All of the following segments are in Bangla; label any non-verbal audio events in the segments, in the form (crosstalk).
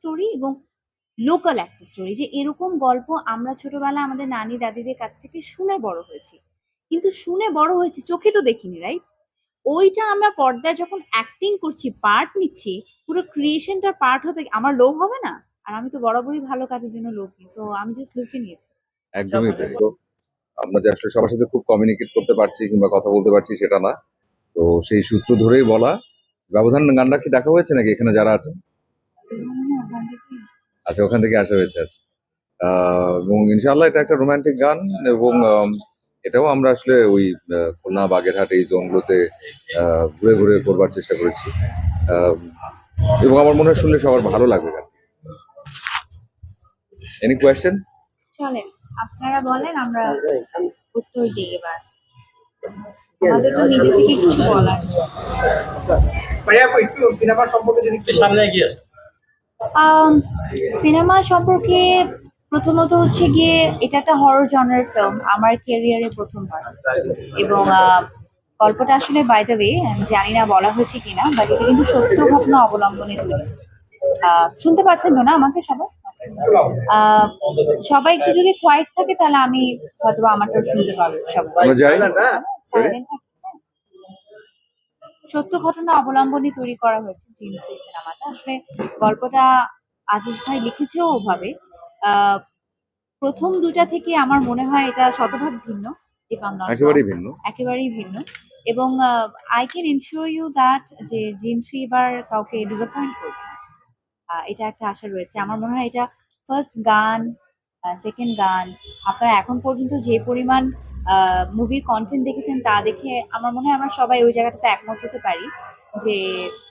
স্টোরি এবং লোকাল একটা স্টোরি যে এরকম গল্প আমরা ছোটবেলায় আমাদের নানি দাদিদের কাছ থেকে শুনে বড় হয়েছি। কিন্তু শুনে বড় হয়েছি চোখে তো দেখিনি রাইট ওইটা আমরা পর্দায় যখন অ্যাক্টিং করছি পার্ট নিচ্ছি পুরো ক্রিয়েশনটার পার্ট হতে আমার লোভ হবে না? আর আমি তো বরাবরই ভালো কাজের জন্য লোভী সো আমি জাস্ট লুফে নিয়েছি। একদমই তাই। তো আমরা যে আসলে সবার সাথে খুব কমিউনিকেট করতে পারছি কিংবা কথা বলতে পারছি সেটা না। তো সেই সূত্র ধরেই বলা। ব্যবধান গানটা কি দেখা হয়েছে নাকি এখানে যারা আছেন? আচ্ছা ওখান থেকে আসা হয়েছে আচ্ছা। আহ, এবং ইনশাআল্লাহ এটা একটা রোমান্টিক গান এবং এটাও আমরা আসলে ওই খুলনা বাগেরহাট এই জোনগুলোতে আহ, ঘুরে ঘুরে করবার চেষ্টা করেছি। আহ, এবং আমার মনে হয় শুনলে সবার ভালো লাগবে গান এনি কোয়েশ্চেন চলেন আপনারা বলেন আমরা উত্তর দিই এবার। আমাদের তো নিজে থেকে কিছু বলার ভাইয়া একটু সিনেমার সম্পর্কে যদি একটু সামনে এগিয়ে আসুন। সিনেমা সম্পর্কে প্রথমত হচ্ছে গিয়ে এটা একটা হরর জনার ফিল্ম আমার ক্যারিয়ারে প্রথমবার। এবং গল্পটা আসলে বাই দ্য ওয়ে আমি জানি না বলা হয়েছে কিনা বাট এটা কিন্তু সত্য ঘটনা অবলম্বনে শুনতে পাচ্ছেন তো না আমাকে সবাই? আহ, সবাই একটু যদি কোয়াইট থাকে তাহলে আমি হয়তো আমারটাও শুনতে পারব সবাই আমরা যাই Silent থাকবে, হ্যাঁ। সত্য ঘটনা অবলম্বনে তৈরি করা হয়েছে জিনফি সিনেমাটা। আসলে গল্পটা আজিজ ভাই লিখেছেও ওভাবে। প্রথম দুটা থেকে আমার মনে হয় এটা শতভাগ ভিন্ন একেবারেই ভিন্ন। একেবারেই ভিন্ন। এবং I can ensure you that যে জিন থ্রি এবার কাউকে ডিসঅ্যাপয়েন্ট করবে এটা একটা আশা রয়েছে। আমার মনে হয় এটা ফার্স্ট গান সেকেন্ড গান আপনারা এখন পর্যন্ত যে পরিমাণ মুভির কন্টেন্ট দেখেছেন তা দেখে আমার মনে হয় আমরা সবাই ওই জায়গাটাতে একমত হতে পারি যে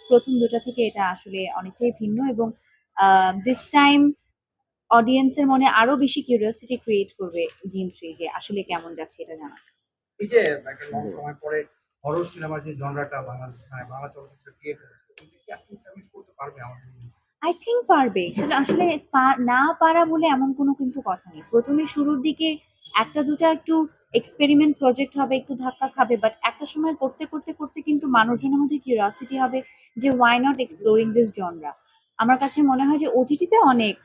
প্রথম দুটা থেকে এটা আসলে অনেকটাই ভিন্ন এবং দিস টাইম অডিয়েন্সের মনে আরও বেশি কিউরিয়াসিটি ক্রিয়েট করবে জিন থ্রি যে আসলে কেমন যাচ্ছে এটা জানা। এই যে একটা লং সময় পরে হরর সিনেমার যে জনরাটা বাংলা মানে বাংলা চলচ্চিত্র ক্রিয়েট করতে পারবে আমাদের আই থিঙ্ক পারবে। সেটা আসলে পা- না পারা বলে এমন কোনো কিন্তু কথা নেই। প্রথমে শুরুর দিকে একটা দুটা একটু এক্সপেরিমেন্ট প্রজেক্ট হবে একটু ধাক্কা খাবে বাট একটা সময় করতে করতে করতে কিন্তু মানুষজনের মধ্যে কিউরিয়াসিটি হবে যে why not exploring this genre আমার কাছে মনে হয় যে ওটিটিতে অনেক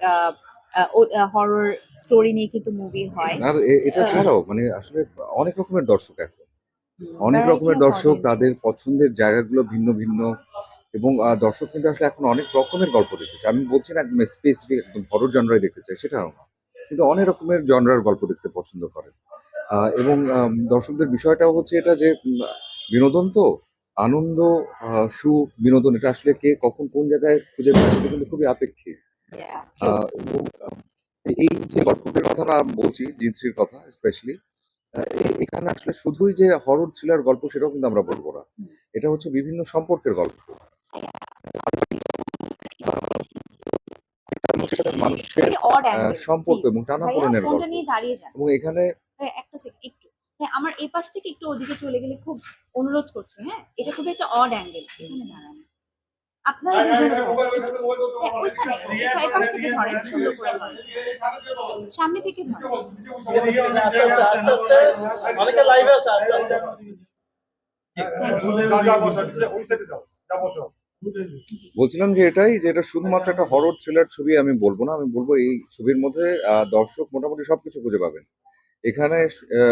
হরর স্টোরি নিয়ে কিন্তু মুভি হয়। আর এটা ছাড়াও মানে আসলে অনেক রকমের দর্শক এখন। অনেক রকমের দর্শক তাদের পছন্দের জায়গাগুলো ভিন্ন ভিন্ন এবং দর্শক কিন্তু আসলে এখন অনেক রকমের গল্প দেখতে চায় আমি বলছি না একদম স্পেসিফিক একদম হরর জনরাই দেখতে চাই সেটাও না। কিন্তু অনেক রকমের জনরার গল্প দেখতে পছন্দ করে। এবং দর্শকদের বিষয়টাও হচ্ছে এটা যে বিনোদন তো আনন্দ সুখ বিনোদন এটা আসলে কে কখন কোন জায়গায় খুঁজে পায় সেটা কিন্তু খুবই আপেক্ষিক। এই যে গল্পটার কথা না বলছি জিৎশ্রীর কথা স্পেশালি এখানে আসলে শুধুই যে হরর থ্রিলার গল্প সেটাও কিন্তু আমরা বলব না। এটা হচ্ছে বিভিন্ন সম্পর্কের গল্প। মানুষের সম্পর্ক এবং টানাপোড়েনের গল্প। এবং এখানে একটা সেকেন্ড একটু। হ্যাঁ আমার এই পাশ থেকে একটু ওদিকে চলে গেলে খুব অনুরোধ করছি হ্যাঁ? এটা খুব একটা অড অ্যাঙ্গেল এখানে দাঁড়ান। আপনারা। হ্যাঁ, সামনে থেকে বলছিলাম যে এটাই যে এটা শুধুমাত্র একটা হরর থ্রিলার ছবি আমি বলব না আমি বলব এই ছবির মধ্যে আহ, দর্শক মোটামুটি সবকিছু খুঁজে পাবেন। এখানে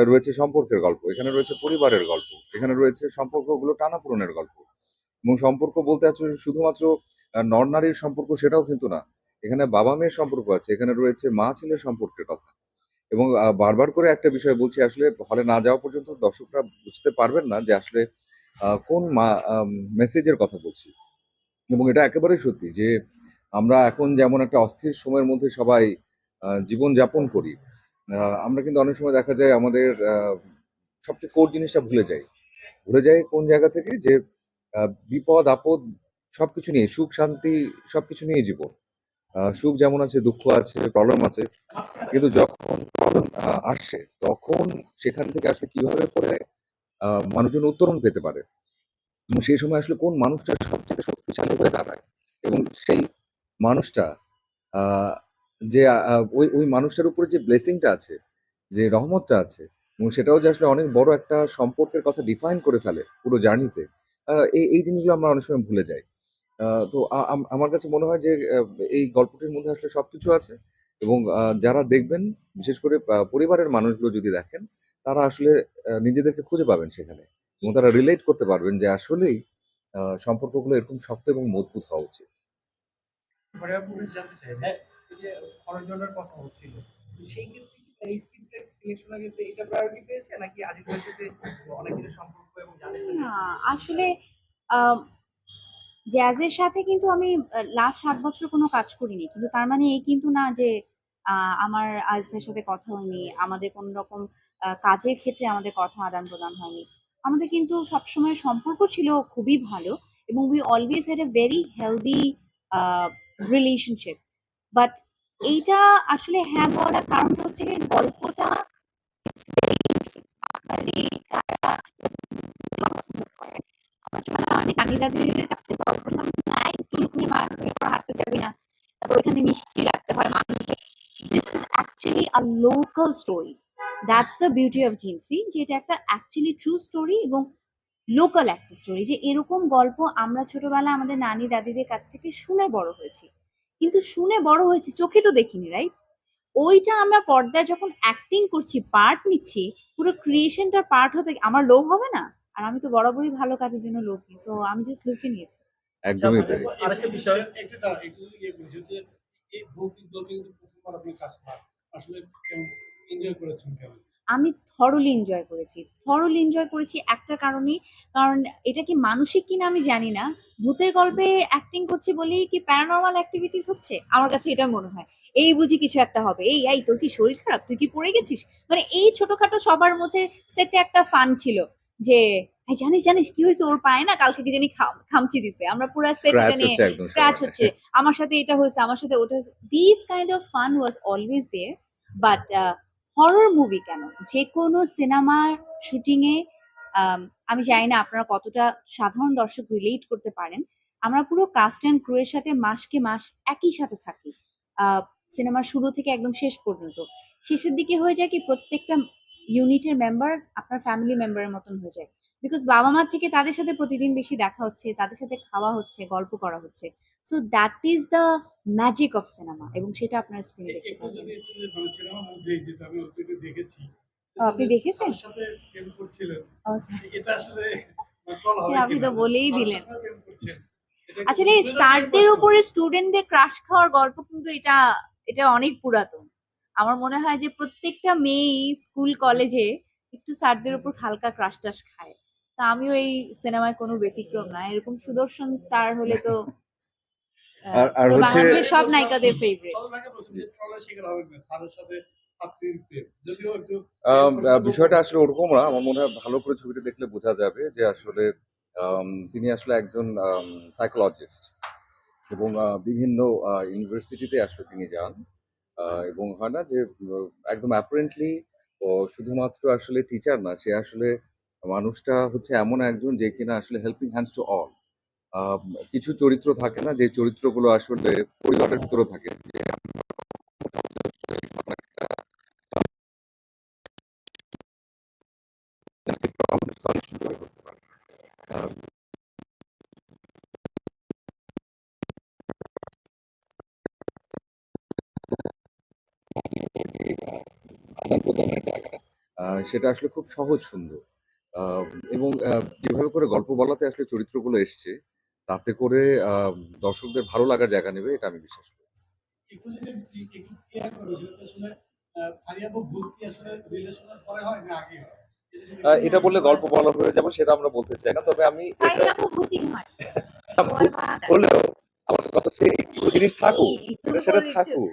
রয়েছে সম্পর্কের গল্প এখানে রয়েছে পরিবারের গল্প এখানে রয়েছে সম্পর্কগুলো টানাপূরণের গল্প। এবং সম্পর্ক বলতে আছে শুধুমাত্র নর নারীর সম্পর্ক সেটাও কিন্তু না। এখানে বাবা মেয়ের সম্পর্ক আছে এখানে রয়েছে মা ছেলের সম্পর্কের কথা। এবং বারবার করে একটা বিষয় বলছি আসলে হলে না যাওয়া পর্যন্ত দর্শকরা বুঝতে পারবেন না যে আসলে কোন মেসেজের কথা বলছি। এবং এটা একেবারেই সত্যি যে আমরা এখন যেমন একটা অস্থির সময়ের মধ্যে সবাই আহ, জীবন যাপন করি আমরা কিন্তু অনেক সময় দেখা যায় আমাদের সবচেয়ে কোর জিনিসটা ভুলে যাই। ভুলে যাই কোন জায়গা থেকে যে বিপদ, আপদ সব কিছু নিয়ে, সুখ, শান্তি সব কিছু নিয়ে জীবন। সুখ যেমন আছে, দুঃখ আছে প্রবলেম আছে, কিন্তু যখন প্রবলেম আসছে তখন সেখান থেকে আসলে কীভাবে করে মানুষজন উত্তরণ পেতে পারে? সেই সময় আসলে কোন মানুষটা সবচেয়ে শক্তিশালী হয়ে দাঁড়ায়? এবং সেই মানুষটা যে ওই ওই মানুষটার উপরে যে ব্লেসিংটা আছে, যে রহমতটা আছে, এবং সেটাও যে আসলে অনেক বড় একটা সম্পর্কের কথা ডিফাইন করে ফেলে পুরো জার্নিতে এই এই জিনিসগুলো আমরা অনেক সময় ভুলে যাই। তো আমার কাছে মনে হয় যে এই গল্পটির মধ্যে আসলে সব কিছু আছে, এবং যারা দেখবেন, বিশেষ করে পরিবারের মানুষগুলো যদি দেখেন, তারা আসলে নিজেদেরকে খুঁজে পাবেন সেখানে, এবং তারা রিলেট করতে পারবেন যে আসলেই সম্পর্কগুলো এরকম শক্ত এবং মজবুত হওয়া উচিত। যে যে কথা হচ্ছিল। তো সেই ক্ষেত্রে কি এই স্ক্রিপ্টের সিলেকশনের ক্ষেত্রে এটা প্রায়োরিটি পেয়েছে নাকি আজিজের সাথে অনেক কিছু সম্পর্ক এবং যাদের সাথে না আসলে জ্যাজের সাথে কিন্তু আমি লাস্ট সাত বছর কোনো কাজ করিনি। কিন্তু তার মানে এই কিন্তু না যে আহ, আমার আজমের সাথে কথা হয়নি আমাদের কোন রকম কাজের ক্ষেত্রে আমাদের কথা আদান প্রদান হয়নি। আমাদের কিন্তু সবসময় সম্পর্ক ছিল খুবই ভালো এবং we always had a very healthy relationship but এইটা আসলে হ্যাঁ বলার কারণ হচ্ছে গল্পটা রাখতে মানুষকে local story that's the beauty of যে একটা অ্যাকচুয়ালি ট্রু স্টোরি এবং লোকাল একটা স্টোরি যে এরকম গল্প আমরা ছোটবেলায় আমাদের নানি দাদিদের কাছ থেকে শুনে বড় হয়েছি। কিন্তু শুনে বড় হয়েছি চোখে তো দেখিনি রাইট ওইটা আমরা পর্দায় যখন অ্যাক্টিং করছি পার্ট নিচ্ছি পুরো ক্রিয়েশনটার পার্ট হতে আমার লোভ হবে না? আর আমি তো বরাবরই ভালো কাজের জন্য লোভী সো আমি জাস্ট লুফে নিয়েছি। একদমই তাই। আরেকটা বিষয় একটু দাঁড়া, একটু ইয়ে বলছি যে এই ভৌতিক গল্পে কিন্তু প্রথমবার আপনি কাজ পান আসলে কেমন এনজয় করেছেন কেমন? আমি থরলি এনজয় করেছি। থরলি এনজয় করেছি একটা কারণে কারণ এটা কি মানসিক কিনা আমি জানি না। ভূতের গল্পে অ্যাক্টিং করছি বলেই কি প্যারানর্মাল অ্যাক্টিভিটিস হচ্ছে? আমার কাছে এটা মনে হয়। এই বুঝি কিছু একটা হবে। এই এই তোর কি শরীর খারাপ? তুই কি পড়ে গেছিস? মানে এই ছোটখাটো সবার মধ্যে সেটে একটা ফান ছিল যে জানিস জানিস কি হয়েছে? ওর পায়ে না কালকে কি জানি খাম- খামচি দিছে। আমরা পুরো সেট নিয়ে হচ্ছে স্ক্র্যাচ হচ্ছে। আমার সাথে এটা হয়েছে আমার সাথে ওটা হয়েছে। This kind of fun was always there but horror movie কেন? যে কোনো সিনেমার শুটিং এ আম, জানি না আপনারা কতটা সাধারণ দর্শক রিলেট করতে পারেন। আমরা পুরো কাস্ট অ্যান্ড ক্রু এর সাথে মাসকে মাস একই সাথে থাকি। সিনেমার শুরু থেকে একদম শেষ পর্যন্ত। শেষের দিকে হয়ে যায় কি প্রত্যেকটা ইউনিটের মেম্বার আপনার ফ্যামিলি মেম্বারের মতন হয়ে যায়। বিকজ বাবা মার থেকে তাদের সাথে প্রতিদিন বেশি দেখা হচ্ছে তাদের সাথে খাওয়া হচ্ছে গল্প করা হচ্ছে। So that is the magic of cinema এবং সেটা আপনার স্ক্রিনে দেখতে পাবেন। মধ্যে যেটা আমি ওটিতে দেখেছি আপনি দেখেছেন? সাথে প্রেম করছিলেন। এটা আসলে আপনি তো বলেই দিলেন। আসলে স্যারদের উপরে স্টুডেন্টদের ক্রাশ খাওয়ার গল্প কিন্তু এটা এটা অনেক পুরাতন। আমার মনে হয় যে প্রত্যেকটা মেয়েই স্কুল কলেজে একটু স্যারদের উপর হালকা ক্রাশ টাশ খায়। তা আমিও এই সিনেমায় কোনো ব্যতিক্রম না। এরকম সুদর্শন স্যার হলে তো আর- আর হচ্ছে- সব নায়িকাদের ফেভারিট বিষয়টা আসলে ওরকম না। আমার মনে হয় ভালো করে ছবিটা দেখলে বোঝা যাবে যে আসলে তিনি আসলে একজন সাইকোলজিস্ট এবং বিভিন্ন ইউনিভার্সিটিতে আসলে তিনি যান। এবং হয় না যে একদম অ্যাপারেন্টলি শুধুমাত্র আসলে টিচার না সে আসলে মানুষটা হচ্ছে এমন একজন যে কিনা আসলে হেল্পিং হ্যান্ডস টু অল কিছু চরিত্র থাকে না যে চরিত্রগুলো আসলে পরিবারের ভিতরে থাকে যে আদান প্রদানের জায়গা আহ, সেটা আসলে খুব সহজ সুন্দর। আহ, এবং আহ, যেভাবে করে গল্প বলাতে আসলে চরিত্রগুলো এসছে তাতে করে আহ, দর্শকদের ভালো লাগার জায়গা নেবে এটা আমি বিশ্বাস করি। একটু যদি একটু ক্লিয়ার করো? সেটা তো আসলে আহ, ফারিয়াদ ও ভূত কি আসলে রিলেশনের পরে না আগে আহ, এটা বললে গল্প বলা হয়ে যাবে সেটা আমরা বলতে চাই না তবে আমি হলেও (laughs) আমার কথা হচ্ছে একটু জিনিস থাকুক সেটা থাকুক।